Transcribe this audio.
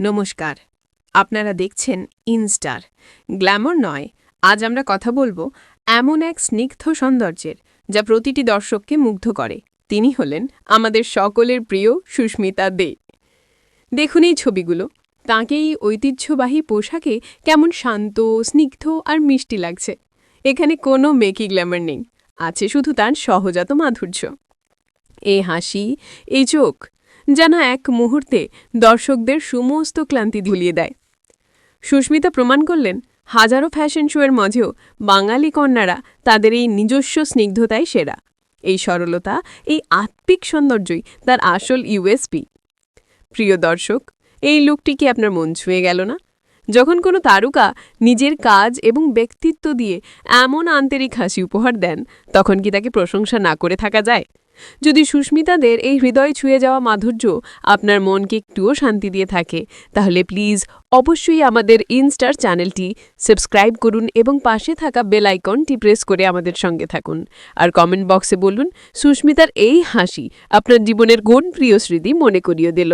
নমস্কার। আপনারা দেখছেন ইনস্টার। গ্ল্যামর নয়, আজ আমরা কথা বলব এমন এক স্নিগ্ধ সৌন্দর্যের, যা প্রতিটি দর্শককে মুগ্ধ করে। তিনি হলেন আমাদের সকলের প্রিয় সুস্মিতা দে। দেখুন এই ছবিগুলো। তাঁকে এই ঐতিহ্যবাহী পোশাকে কেমন শান্ত, স্নিগ্ধ আর মিষ্টি লাগছে। এখানে কোনো মেকি গ্ল্যামার নেই। আছে শুধু তার সহজাত মাধুর্য। এই হাসি এই চোখ যেন এক মুহূর্তে দর্শকদের সমস্ত ক্লান্তি ধুলিয়ে দেয়। সুস্মিতা প্রমাণ করলেন, হাজারো ফ্যাশন শোয়ের মাঝেও বাঙালি কন্যারা তাদের এই নিজস্ব স্নিগ্ধতাই সেরা। এই সরলতা, এই আত্মিক সৌন্দর্যই তার আসল ইউএসপি প্রিয় দর্শক, এই লুকটি কি আপনার মন ছুঁয়ে গেল না? যখন কোনো তারকা নিজের কাজ এবং ব্যক্তিত্ব দিয়ে এমন আন্তরিক হাসি উপহার দেন, তখন কি তাকে প্রশংসা না করে থাকা যায়? যদি সুস্মিতাদের এই হৃদয় ছুঁয়ে যাওয়া মাধুর্য আপনার মনকে একটুও শান্তি দিয়ে থাকে, তাহলে প্লিজ অবশ্যই আমাদের ইনস্টার চ্যানেলটি সাবস্ক্রাইব করুন এবং পাশে থাকা বেল আইকনটি প্রেস করে আমাদের সঙ্গে থাকুন। আর কমেন্ট বক্সে বলুন, সুস্মিতার এই হাসি আপনার জীবনের কোন প্রিয় স্মৃতি মনে করিয়ে দিল?